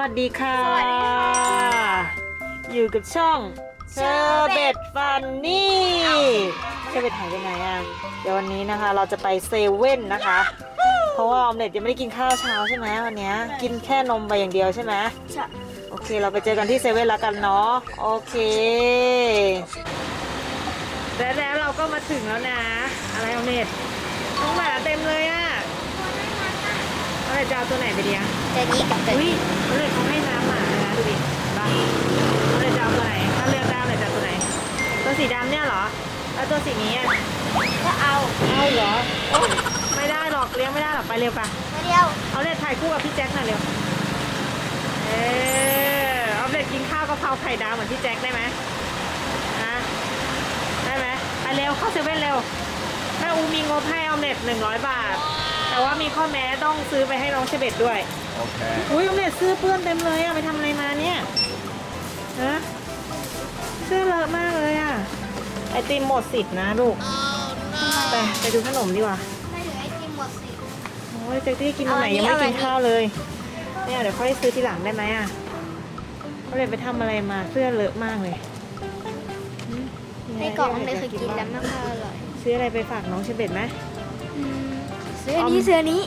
วัสดีค่ะ สวัสดีค่ะ อยู่กับช่องเชอร์เบ Sherbet ตฟันนี่เชอร์เบตหายไปไหนอะ เดี๋ยววันนี้นะคะเราจะไปเซเว่นนะคะ เพราะว่าออมเล็ตยังไม่ได้กินข้าวเช้าใช่ไหมวันเนี้ยกินแค่นมไปอย่างเดียวใช่ไหมใช่โอเคเราไปเจอกันที่เซเว่นแล้วกันเนาะโอเค และแล้วเราก็มาถึงแล้วนะ อะไรออมเล็ตน้องหมาเต็มเลยอะออม เล็ตจะเอาตัวไหนไปดีอะตัวนี้กับตัวอุ้ยนี้ออมเล็ตเขาให้น้ำหมาเลยนะดูดิเห็นปะออมเล็ตจะเอาตัวไหน ถ้าเลือกได้ออมเล็ตจะเอาตัวไหน ตัวสีดำเนี่ยเหรอ แล้วตัวสีนี้อะก็เอาเอาเหรอโอ๊ยไม่ได้หรอกเลี้ยงไม่ได้หรอกไปเร็วปะตัวเดียวเอาเล็ตถ่ายคู่กับพี่แจ็คหน่อยเร็ว เออเอาเล็ตกินข้าวกะเพราไข่ดาวเหมือนพี่แจ็คได้ไหมนะได้ไหมไปเร็วเข้าเซเว่นเร็วแม่อูมีงบให้ออมเล็ตหนึ่งร้อยบาท แต่ว่ามีข้อแม้ต้องซื้อไปให้น้องเชเบตด้วย Okay. อุ้ยออมเล็ตเสื้อเปื้อนเต็มเลยอะไปทำอะไรมาเนี่ยฮะเสื้อเลอะมากเลยอะไอติมหมดสิทธิ์นะลูกไปไปดูขนมดีกว่าไม่เหลือไอติมหมดสิโอ้ยเจ๊ที่กินวันไหนเอาอันนี้ยังไม่ได้กินเอาอันนี้ข้าวเลยเนี่ยเดี๋ยวค่อยซื้อทีหลังได้ไหมอะเขาเลยไปทำอะไรมาเสื้อเลอะมากเลยหืมมีะในไรกล่องที่ไม่ราเคยกินแล้วบ้างไม่ค่อยอร่อย ซื้ออะไรไปฝากน้องเชเบตไหม ซื้ออันนี้ซื้ออันนี้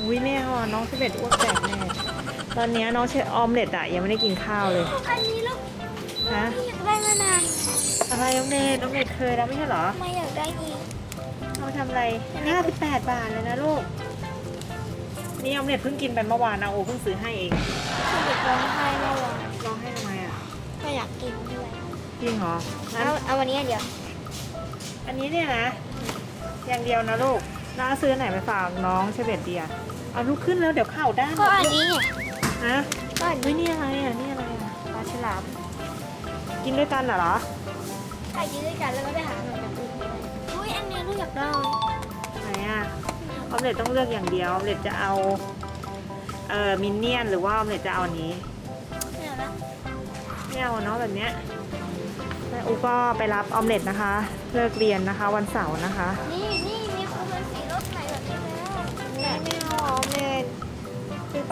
อุ้ยไม่เอาอะน้องเชเบตอ้วกแตกแน่ตอนเนี้ยน้องเชออมเล็ตอะยังไม่ได้กินข้าวเลย อันนี้ลูกฮะ ไม่อยากได้มานานอะไรน้องเนตน้องเนตเคยแล้วไม่ใช่เหรอไม่อยากได้อีกเอามาทำอะไรอันนี้ห้าสิบแปดบาทเลยนะลูก นี่ออมเล็ตเพิ่งกินไปเมื่อวานนะโอเพิ่งซื้อให้เองคือเด็กร้องไห้เมื่อวานร้องให้ทำไมอะไม่อยากกินด้วยจริงเหรองั้นเอาเอาวันนี้อันเดียวอันนี้เนี่ยนะ อย่างเดียวนะลูก น้าซื้อไหนไปฝากน้องเชเบตเดียเอาลูกขึ้นแล้วเดี๋ยวเข่าด้านหมก็ดอันนี้ไงฮะก็อันเฮ้ยนี้นี่อะไรอะนี่อะไรอะปลาฉลาม กินด้วยกันเหรอใครยืดด้วยกันแล้วก็ไปหาขนมจากอื่นอุ้ยอันนี้ลูกอยากได้ไหนอะออมเล็ตต้องเลือกอย่างเดียวออมเล็ตจะเอาเอ่อมินเนี่ยนหรือว่าออมเล็ตจะเอาอันนี้ไม่เอาละไม่เอาเนาะแบบเนี้ยแม่อูก็ไปรับออมเล็ตนะคะ เลิกเรียนนะคะ วันเสาร์นะคะ นี่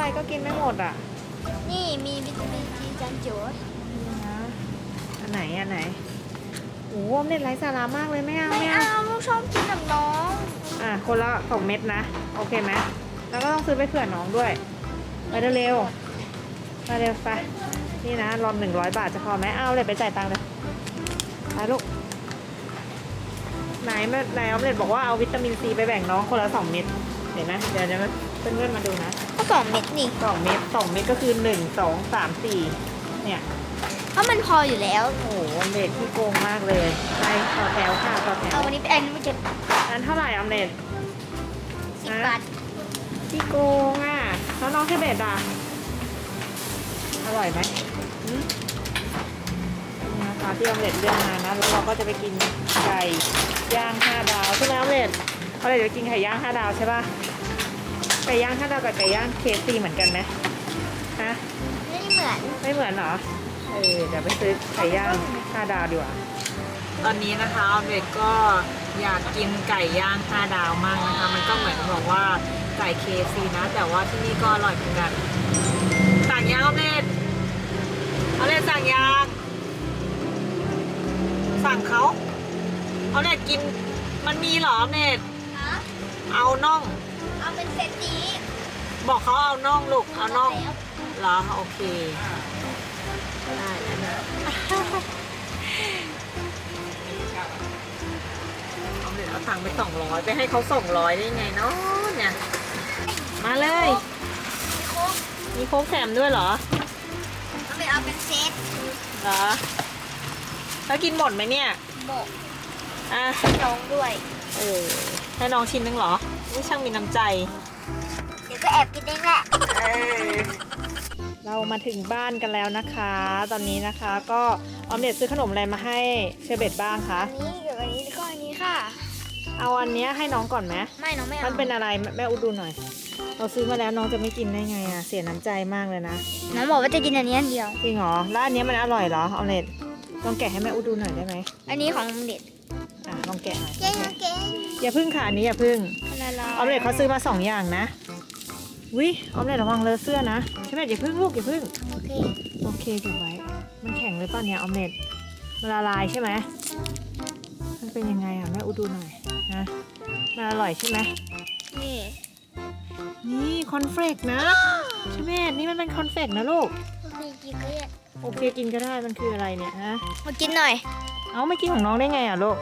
ไปก็กินไม่หมดอะนี่มีวิตามินซีจันจิ๋วนะอันไหนอันไหนโอ้โหออมเล็ตไร้สาระมากเลยไม่เอาไม่ไม่เอาเอาลูกชอบกินกับน้องอะคนละสองเม็ดนะ โอเคไหมแล้วก็ต้องซื้อไปเผื่อน้องด้วย ไปเร็วๆไปเร็วไปนี่นะรอนหนึ่งร้อยบาทจะพอไหมเอาเลยไปจ่ายตังค์เลยไปลูกไหนแม่ไหนออมเล็ตบอกว่าเอาวิตามินซีไปแบ่งน้องคนละสองเม็ดเห็นไหมเดี๋ยวเดี๋ยว เพื่อนๆมาดูนะก็สองเม็ดนี่สองเม็ดสองเม็ดก็คือหนึ่งสองสามสี่เนี่ยเพราะมันพออยู่แล้ว โอ้โหออมเล็ตที่โกงมากเลยไปต่อแถวค่ะต่อแถวเอาวันนี้ไปอันนี้ไม่เจ็บนั้นเท่าไหร่ออมเล็ตสิบบาทที่โกงอะแล้วน้องเชเบตอะอร่อยไหมหืมนี่นะคะที่ออมเล็ตเลือกมานะแล้วเราก็จะไปกินไก่ย่างห้าดาวใช่ไหมออมเล็ตออมเล็ตจะไปกินไก่ย่างห้าดาวใช่ป่ะ ไก่ย่างห้าดาวกับไก่ย่างเคฟซีเหมือนกันไหมฮะไม่เหมือนไม่เหมือนเหรอเออเดี๋ยวไปซื้อไก่ย่างห้าดาวดีกว่าตอนนี้นะคะออมเล็ตก็อยากกินไก่ย่างห้าดาวมากนะคะ มันก็เหมือนบอกว่าไก่เคซีนะ แต่ว่าที่นี่ก็อร่อยเหมือนกันสั่งยางออมเล็ตออมเล็ตสั่งยางสั่งเขาออมเล็ตกินมันมีเหรอออมเล็ตเอาน่อง เอาเป็นเซตนี้บอกเขาเอาน่องลูก เอาน่องเหรอโอเค ได้แล้วนะเอาเดี๋ยวเอาตังค์ไปสองร้อยไปให้เขาสองร้อยได้ไงเนาะเนี่ย มาเลย โค้กมีโค้กแถมด้วยเหรอ เอาไปเอาเป็นเซตเหรอแล้วกินหมดไหมเนี่ย โบกอะ น้องด้วย เออให้น้องชิ้นนึงเหรอไม่ช่างมีน้ำใจเดี๋ยว ก็แอบกินเองแหละเรามาถึงบ้านกันแล้วนะคะ ตอนนี้นะคะ ก็ออมเด็ดซื้อขนมอะไรมาให้เชอร์เบตบ้างคะอันนี้กับอันนี้แล้วก็อันนี้ค่ะ เอาอันเนี้ยให้น้องก่อนไหมไม่น้องไม่เอา มันเป็นอะไรแม่แม่อุดดูหน่อย เราซื้อมาแล้วน้องจะไม่กินได้ไงอะเสียน้ำใจมากเลยนะ น้องบอกว่าจะกินอันนี้อันเดียว จริงเหรอแล้วอันเนี้ยมันอร่อยเหรอออมเล็ตลองแกะให้แม่อุดดูหน่อยได้ไหมอันนี้ของเด็ดอะลองแกะหน่อยเก่งเก่งอย่าพึ่งค่ะอันนี้อย่าพึ่งขนาดเราออมเล็ตเขาซื้อมาสองอย่างนะ วิออมเล็ตระวังเลอะเสื้อนะใช่ไหมอย่าพึ่งลูกอย่าพึ่ง โอเค โอเคเก็บไว้ มันแข็งเลยป่ะเนี่ยออมเล็ตมันละลายใช่ไหมมันเป็นยังไงอะแม่อุดดูหน่อยนะมันอร่อยใช่ไหมนี่ นี่คอนเฟลกนะใช่ไหมนี่มันเป็นคอนเฟลกนะลูก โอเคกินก็ได้โอเคกินก็ได้มันคืออะไรเนี่ยฮะมากินหน่อย เอาไม่กินของน้องได้ไงอะลูก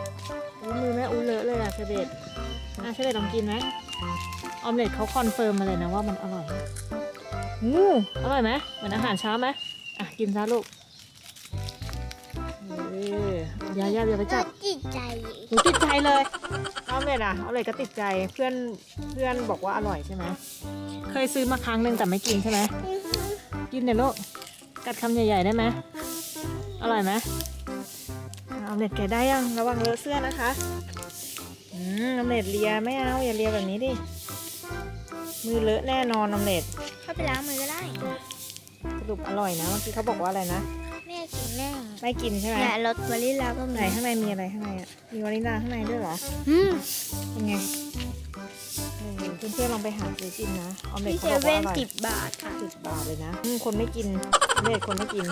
อู้มือแม่อู้เลอะเลยอะเชเบตอะเชเบตลองกินไหม ออมเล็ตเขาคอนเฟิร์มมาเลยนะว่ามันอร่อยงูอร่อยไหมเหมือนอาหารเช้าไหมอะกินซะลูกเออยาย่าอย่าไปจับจิตใจหนูติดใจเลยออมเล็ตอะออมเล็ตก็ติดใจเพื่อนเพื่อนบอกว่าอร่อยใช่ไหมเคยซื้อมาครั้งหนึ่งแต่ไม่กินใช่ไหมกินเดี๋ยวลูกกัดคำใหญ่ๆได้ไหมอร่อยไหมออมเล็ตแกะได้ยังระวังเลอะเสื้อนะคะอืมออมเล็ตเลียไม่เอาอย่าเลียแบบนี้ดิ มือเลอะแน่นอนออมเล็ตเข้าไปล้างมือก็ได้สรุปอร่อยนะเมื่อกี้เขาบอกว่าอะไรนะแม่กินแม่ไม่กินใช่ไหมเนี่ยรสวานิลลาก็ไหนมีข้างในมีอะไรข้างในอะมีวานิลลาข้างในด้วยเหรออืมเป็นไงเออเพื่อนๆลองไปหาซื้อกินนะออมเล็ตที่เซเขาบอกเว่ว่านอร่อยสิบบาทค่ะสิบบาทเลยนะอืมคนไม่กินออมเล็ตคนไม่กิน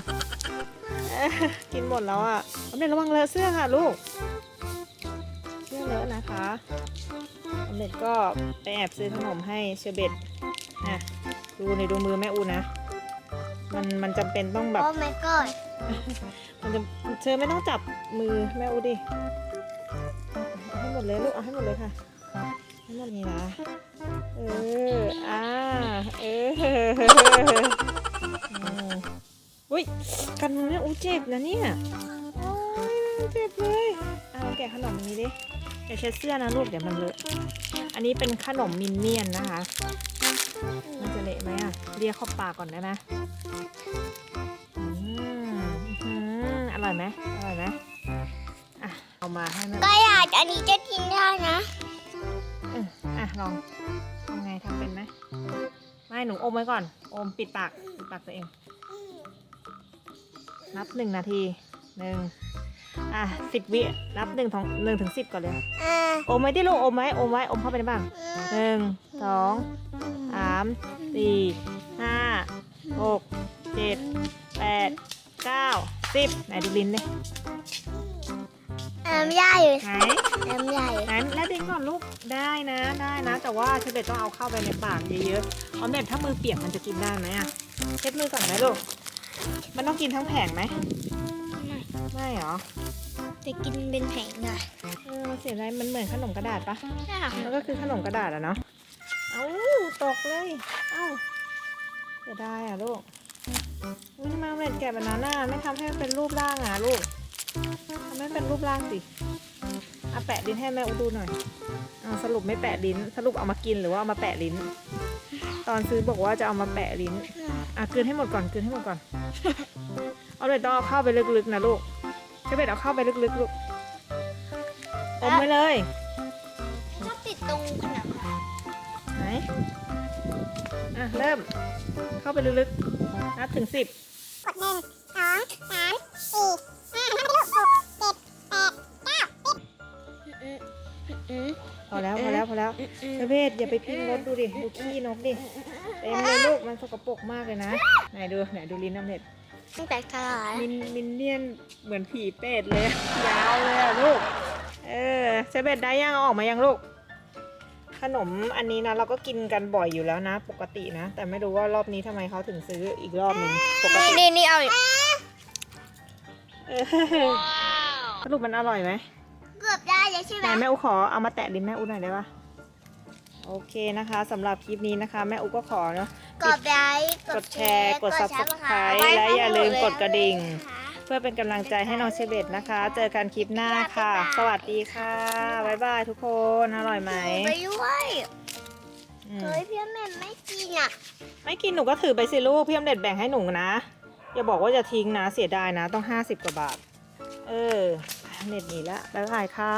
เอ้อกินหมดแล้วอะออมเล็ตระวังเลอะเสื้อค่ะลูกเสื้อเลอะนะคะออม เล็ตก็ไปแอบซื้อขนมให้เชอร์เบตนะดูในดูมือแม่อูนะ มันมันจำเป็นต้องแบบ โอ้ my god มันจะเชอไม่ต้องจับมือแม่อูดิเอาให้หมดเลยลูกเอาให้หมดเลยค่ะให้หมดนี่นะเอออ่าเอออืมอุ้ยกันมือแม่อูเจ็บนะเนี่ยโอ้ยเจ็บเลยเอาแกะขนมอันนี้ดิอย่าเช็ดเสื้อนะลูก เดี๋ยวมันเลอะอั นนี้เป็นขนมมินเนี่ยนนะคะ มันจะเละไหมอะ เรียกเข้าปากก่อนได้ไหมอืมอื้อหืออร่อยไหมอร่อยไหมอะ เอามาให้แม่ก็อยากอันนี้จะกินได้นะเอออะ ลองทำไงทำเป็นไหมไม่หนูอมไว้ก่อน อมปิดปาก ปิดปากตัวเอง นับหนึ่งนาทีหนึ่ง อะสิบวินับหนึ่งถึงหนึ่งถึงสิบก่อนเลยอ่าอมไว้ที่ลูกอมไว้อมไว้อมเข้าไปในบ้างหนึ่งสองสามสี่ห้าหกเจ็ดแปดเก้าสิบไหนดูลิ้นเลยน้ำใหญ่ไหนน้ำใหญ่ไหนแล้วดิ้นก่อนลูกได้นะได้นะ แต่ว่าเชเบตต้องเอาเข้าไปในปากเยอะๆออมเล็ตถ้ามือเปียกมันจะกินได้ไหมอะเช็ดมือก่อนไหมลูกมันต้องกินทั้งแผงไหมไม่เหรอ จะกินเป็นแผงอะเออมันเสียดายมันเหมือนขนมกระดาษปะใช่ค่ะมันก็คือขนมกระดาษอะเนาะเอ้าตกเลย เอ้าเสียดายอะลูกอุ้ยทำไมออมเล็ตแกะแบบนั้นน่ะไม่ทำให้มันเป็นรูปร่างอะลูกทำให้เป็นรูปร่างสิอะแปะลิ้นให้แม่อุดูหน่อยเอาสรุปไม่แปะลิ้น สรุปเอามากินหรือว่าเอามาแปะลิ้น ตอนซื้อบอกว่าจะเอามาแปะลิ้น อะกลืนให้หมดก่อนกลืนให้หมดก่อน เอาเลยต้องเอาเข้าไปลึกๆนะลูก ใช่เบ็ดเอาเข้าไปลึกๆลูกอมไว้เลยถ้าปิดตรงผนังอะไหนอะเริ่ม เข้าไปลึกๆ นับถึงสิบกดหนึ่งสองสามสี่ห้าหกเจ็ดแปดเก้าสิบพอแล้วพอแล้วพอแล้วเชเบตอย่าไปพิงรถดูดิ ดูขี้นกดิ เต็มเลยลูก มันสกปรกมากเลยนะ ไหนดู ไหนดูลิ้นน้ำเน็ต ตั้งแต่ขลาดมินมินเนี่ยนเหมือนผีเป็ดเลย ยาวเลยอะลูก เออเชเบตได้ยังเอาออกมายังลูก ขนมอันนี้นะเราก็กินกันบ่อยอยู่แล้วนะ ปกตินะ แต่ไม่รู้ว่ารอบนี้ทำไมเขาถึงซื้ออีกรอบหนึงปกตินี่นี่เอาอีกเออสรุปมันอร่อยไหมเกือบได้แล้วใช่ไหไหมนแม่อุขอเอามาแตะลิ้นแม่อุหน่อยได้ปะ โอเคนะคะสำหรับคลิปนี้นะคะแม่อุก็ขอเนาะกดไลค์กดแชร์กด subscribe และอย่าลืมกดกระดิ่ง เพื่อเป็นกำลังใจให้น้องเชเบตนะคะ เจอกันคลิปหน้าค่ะ สวัสดีค่ะบ๊ายบายทุกคนอร่อยไหมไปด้วยอืมเฮ้ยพี่แม่ไม่กินอะไม่กินหนูก็ถือไปสิลูกพี่อมเด็ดแบ่งให้หนูนะ อย่าบอกว่าจะทิ้งนะเสียดายนะต้อง 50 กว่าบาท เออเน็ตหนีละบ๊ายบายค่ะ